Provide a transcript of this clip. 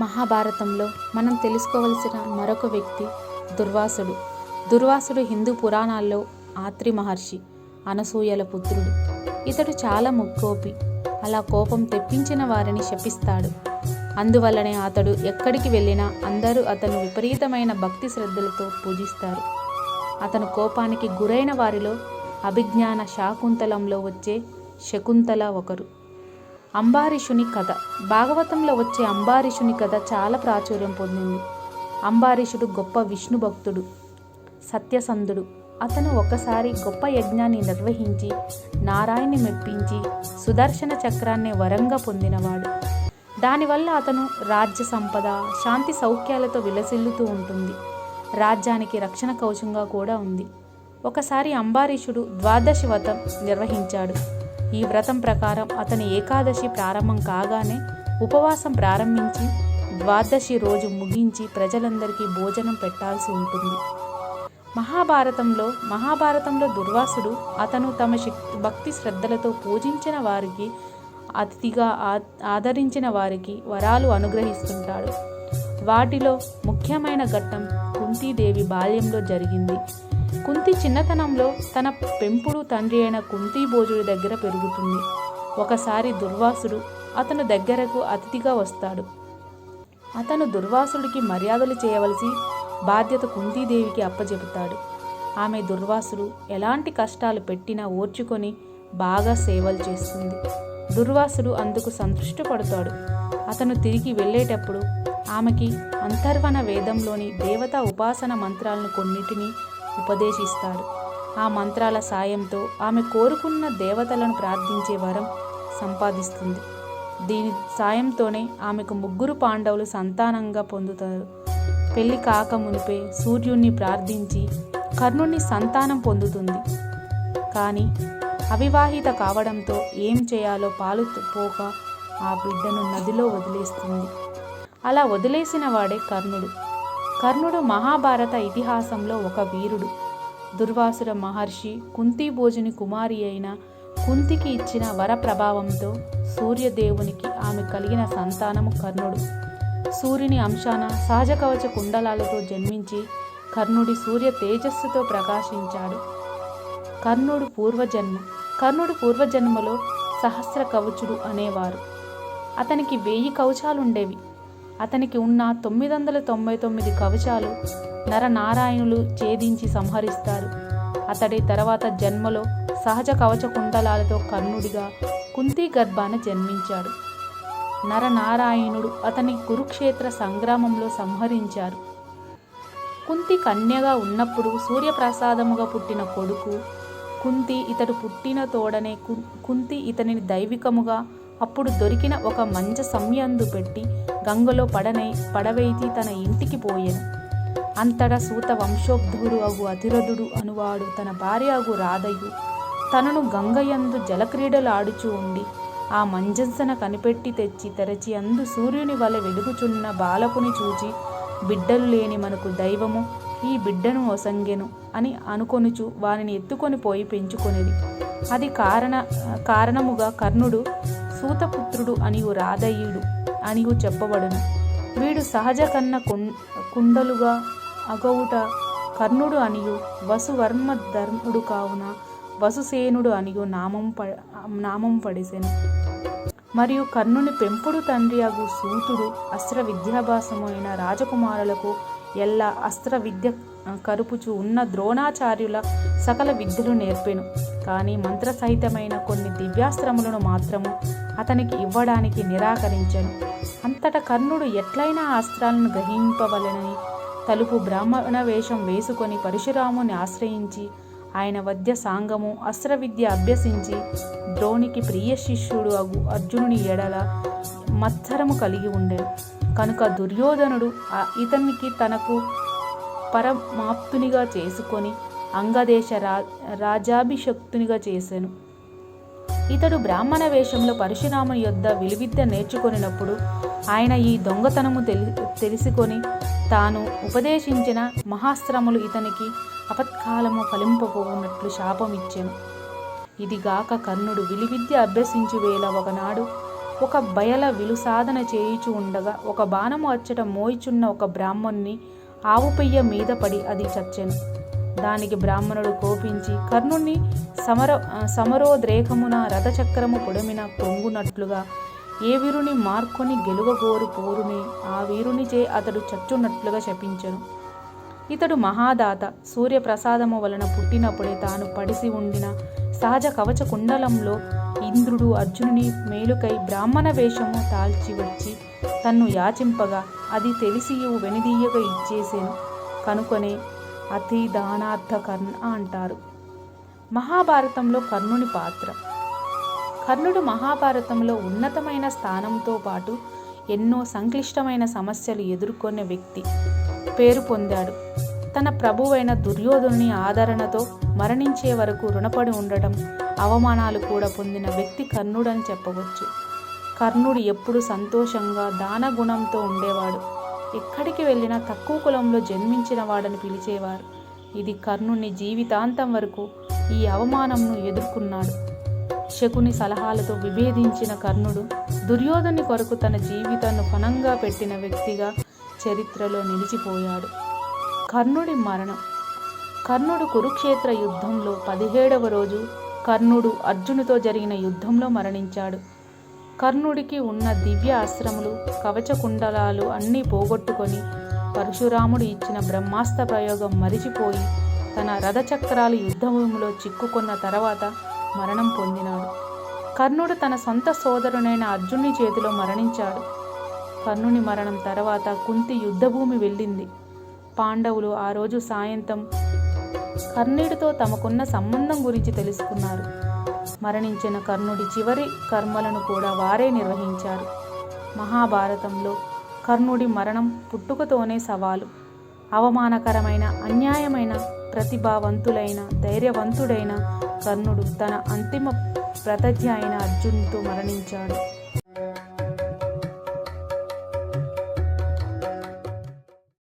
మహాభారతంలో మనం తెలుసుకోవలసిన మరొక వ్యక్తి దుర్వాసుడు. దుర్వాసుడు హిందూ పురాణాల్లో ఆత్రి మహర్షి అనసూయల పుత్రుడు. ఇతడు చాలా ముక్కోపి అలా కోపం తెప్పించిన వారిని శపిస్తాడు. అందువల్లనే అతడు ఎక్కడికి వెళ్ళినా అందరూ అతను విపరీతమైన భక్తి శ్రద్ధలతో పూజిస్తారు. అతను కోపానికి గురైన వారిలో అభిజ్ఞాన శాకుంతలంలో వచ్చే శకుంతల ఒకరు. అంబారీషుని కథ. భాగవతంలో వచ్చే అంబారీషుని కథ చాలా ప్రాచుర్యం పొందింది. అంబారీషుడు గొప్ప విష్ణు భక్తుడు సత్యసంధుడు. అతను ఒకసారి గొప్ప యజ్ఞాన్ని నిర్వహించి నారాయణ్ణి మెప్పించి సుదర్శన చక్రాన్ని వరంగా పొందినవాడు. దానివల్ల అతను రాజ్య సంపద శాంతి సౌఖ్యాలతో విలసిల్లుతూ ఉంటుంది. రాజ్యానికి రక్షణ కవచంగా కూడా ఉంది. ఒకసారి అంబారీషుడు ద్వాదశి వ్రతం నిర్వహించాడు. ఈ వ్రతం ప్రకారం అతని ఏకాదశి ప్రారంభం కాగానే ఉపవాసం ప్రారంభించి ద్వాదశి రోజు ముగించి ప్రజలందరికీ భోజనం పెట్టాల్సి ఉంటుంది. మహాభారతంలో మహాభారతంలో దుర్వాసుడు అతను తమ శక్తి భక్తి శ్రద్ధలతో పూజించిన వారికి అతిథిగా ఆ- ఆదరించిన వారికి వరాలు అనుగ్రహిస్తుంటాడు. వాటిలో ముఖ్యమైన ఘట్టం కుంతీదేవి బాల్యంలో జరిగింది. కుంతి చిన్నతనంలో తన పెంపుడు తండ్రి అయిన కుంతీభోజుడి దగ్గర పెరుగుతుంది. ఒకసారి దుర్వాసుడు అతను దగ్గరకు అతిథిగా వస్తాడు. అతను దుర్వాసుడికి మర్యాదలు చేయవలసి బాధ్యత కుంతీదేవికి అప్పజెపుతాడు ఆమె దుర్వాసుడు ఎలాంటి కష్టాలు పెట్టినా ఓర్చుకొని బాగా సేవలు చేస్తుంది. దుర్వాసుడు అందుకు సంతృష్టపడతాడు అతను తిరిగి వెళ్ళేటప్పుడు ఆమెకి అంతర్వన వేదంలోని దేవతా ఉపాసన మంత్రాలను కొన్నిటిని ఉపదేశిస్తాడు. ఆ మంత్రాల సాయంతో ఆమె కోరుకున్న దేవతలను ప్రార్థించే వరం సంపాదిస్తుంది. దీని సాయంతోనే ఆమెకు ముగ్గురు పాండవులు సంతానంగా పొందుతారు. పెళ్ళి కాక మునిపే సూర్యుణ్ణి ప్రార్థించి కర్ణుణ్ణి సంతానం పొందుతుంది. కానీ అవివాహిత కావడంతో ఏం చేయాలో పాలు పోక ఆ బిడ్డను నదిలో వదిలేస్తుంది. అలా వదిలేసిన వాడే కర్ణుడు. కర్ణుడు మహాభారత ఇతిహాసంలో ఒక వీరుడు. దుర్వాసుర మహర్షి కుంతిభోజుని కుమారి అయిన కుంతికి ఇచ్చిన వర ప్రభావంతో సూర్యదేవునికి ఆమె కలిగిన సంతానము కర్ణుడు. సూర్యుని అంశాన సహజ కవచ కుండలాలతో జన్మించి కర్ణుడి సూర్య తేజస్సుతో ప్రకాశించాడు. కర్ణుడు పూర్వజన్మ కర్ణుడు పూర్వజన్మలో సహస్ర కవచుడు అనేవారు. అతనికి వెయ్యి కవచాలుండేవి. అతనికి ఉన్న తొమ్మిది వందల తొంభై తొమ్మిది కవచాలు నరనారాయణులు ఛేదించి సంహరిస్తారు. అతడి తర్వాత జన్మలో సహజ కవచ కుండలాలతో కర్ణుడిగా కుంతి గర్భాన జన్మించాడు. నరనారాయణుడు అతని కురుక్షేత్ర సంగ్రామంలో సంహరించారు. కుంతి కన్యగా ఉన్నప్పుడు సూర్యప్రసాదముగా పుట్టిన కొడుకు కుంతి ఇతడు పుట్టిన తోడనే కుంతి ఇతనిని దైవికముగా అప్పుడు దొరికిన ఒక మంచ సంయందు పెట్టి గంగలో పడనై పడవేసి తన ఇంటికి పోయెను. అంతటా సూత వంశోద్భుడు అగు అతిరథుడు అనువాడు తన భార్య అగు రాధయు తనను గంగయందు జలక్రీడలు ఆడుచూ ఉండి ఆ మంజంసన కనిపెట్టి తెచ్చి తెరచి అందు సూర్యుని వలె వెలుగుచున్న బాలకుని చూచి బిడ్డలు లేని మనకు దైవము ఈ బిడ్డను ఒసంగెను అని అనుకొనుచు వారిని ఎత్తుకొని పోయి పెంచుకొనేది. అది కారణ కారణముగా కర్ణుడు సూతపుత్రుడు అనియు రాధయ్యుడు అనియు చెప్పబడును. వీడు సహజ కన్న కుం- కుండలుగా అగౌట కర్ణుడు అనియు వసువర్మ ధర్ముడు కావున వసుసేనుడు అనియు నామం ప నామం పడిసెను. మరియు కర్ణుని పెంపుడు తండ్రి అగు సూతుడు అస్త్ర విద్యాభ్యాసమైన రాజకుమారులకు ఎల్లా అస్త్ర విద్య కరుపుచు ఉన్న ద్రోణాచార్యుల సకల విద్యలు నేర్పెను. కానీ మంత్రసహితమైన కొన్ని దివ్యాస్త్రములను మాత్రము అతనికి ఇవ్వడానికి నిరాకరించెను. అంతటా కర్ణుడు ఎట్లయినా అస్త్రాలను గ్రహింపవలెనని తలుపు బ్రాహ్మణ వేషం వేసుకొని పరశురాముని ఆశ్రయించి ఆయన వద్య సాంగము అస్త్ర విద్య అభ్యసించి ద్రోణికి ప్రియ శిష్యుడు అగు అర్జునుని ఎడల మత్సరము కలిగి ఉండెను. కనుక దుర్యోధనుడు ఇతనికి తనకు పరమాప్తునిగా చేసుకొని అంగదేశ రా రాజాభిషక్తునిగా చేశాను ఇతడు బ్రాహ్మణ వేషంలో పరశురాముని యొద్ద విలువిద్య నేర్చుకొనినప్పుడు ఆయన ఈ దొంగతనము తెలి తెలుసుకొని తాను ఉపదేశించిన మహాస్త్రములు ఇతనికి అపత్కాలము ఫలింపబోనట్లు శాపమిచ్చెను. ఇదిగాక కర్ణుడు విలువిద్య అభ్యసించు వేళ ఒకనాడు ఒక బయల విలుసాధన చేయుచు ఉండగా ఒక బాణము అచ్చట మోయిచున్న ఒక బ్రాహ్మణ్ణి ఆవు పెయ్య మీద పడి అది చచ్చెను. దానికి బ్రాహ్మణుడు కోపించి కర్ణుణ్ణి సమర సమరోద్రేకమున రథచక్రము పొడమిన పొంగునట్లుగా ఏ వీరుని మార్కొని గెలువగోరు పోరుని ఆ వీరునిచే అతడు చచ్చున్నట్లుగా శపించను. ఇతడు మహాదాత సూర్యప్రసాదము వలన పుట్టినప్పుడే తాను పడిసి ఉండిన సహజ కవచ కుండలంలో ఇంద్రుడు అర్జునుని మేలుకై బ్రాహ్మణ వేషము తాల్చి వచ్చి తన్ను యాచింపగా అది తెలిసి వెనుదీయగా ఇచ్చేసేను. కనుకొనే అతి దానార్థ కర్ణ అంటారు. మహాభారతంలో కర్ణుని పాత్ర. కర్ణుడు మహాభారతంలో ఉన్నతమైన స్థానంతో పాటు ఎన్నో సంక్లిష్టమైన సమస్యలు ఎదుర్కొనే వ్యక్తి. పేరు పొందాడు. తన ప్రభువైన దుర్యోధనుని ఆదరణతో మరణించే వరకు రుణపడి ఉండటం అవమానాలు కూడా పొందిన వ్యక్తి కర్ణుడని చెప్పవచ్చు. కర్ణుడు ఎప్పుడు సంతోషంగా దానగుణంతో ఉండేవాడు. ఎక్కడికి వెళ్ళినా తక్కువ కులంలో జన్మించిన వాడని పిలిచేవారు. ఇది కర్ణుని జీవితాంతం వరకు ఈ అవమానంను ఎదుర్కొన్నాడు. శకుని సలహాలతో విభేదించిన కర్ణుడు దుర్యోధని కొరకు తన జీవితాన్ని పణంగా పెట్టిన వ్యక్తిగా చరిత్రలో నిలిచిపోయాడు. కర్ణుడి మరణం. కర్ణుడు కురుక్షేత్ర యుద్ధంలో పదిహేడవ రోజు కర్ణుడు అర్జునుతో జరిగిన యుద్ధంలో మరణించాడు. కర్ణుడికి ఉన్న దివ్య అస్త్రములు కవచ కుండలాలు అన్నీ పోగొట్టుకొని పరశురాముడు ఇచ్చిన బ్రహ్మాస్త్ర ప్రయోగం మరిచిపోయి తన రథచక్రాలు యుద్ధభూమిలో చిక్కుకున్న తర్వాత మరణం పొందినాడు. కర్ణుడు తన సొంత సోదరునైన అర్జునుని చేతిలో మరణించాడు. కర్ణుని మరణం తర్వాత కుంతి యుద్ధభూమి వెళ్ళింది. పాండవులు ఆ రోజు సాయంత్రం కర్ణుడితో తమకున్న సంబంధం గురించి తెలుసుకున్నారు. మరణించిన కర్ణుడి చివరి కర్మలను కూడా వారే నిర్వహించారు. మహాభారతంలో కర్ణుడి మరణం పుట్టుకతోనే సవాలు. అవమానకరమైన అన్యాయమైన ప్రతిభావంతులైన ధైర్యవంతుడైన కర్ణుడు తన అంతిమ ప్రతజ్ఞ అయిన అర్జునుతో మరణించాడు.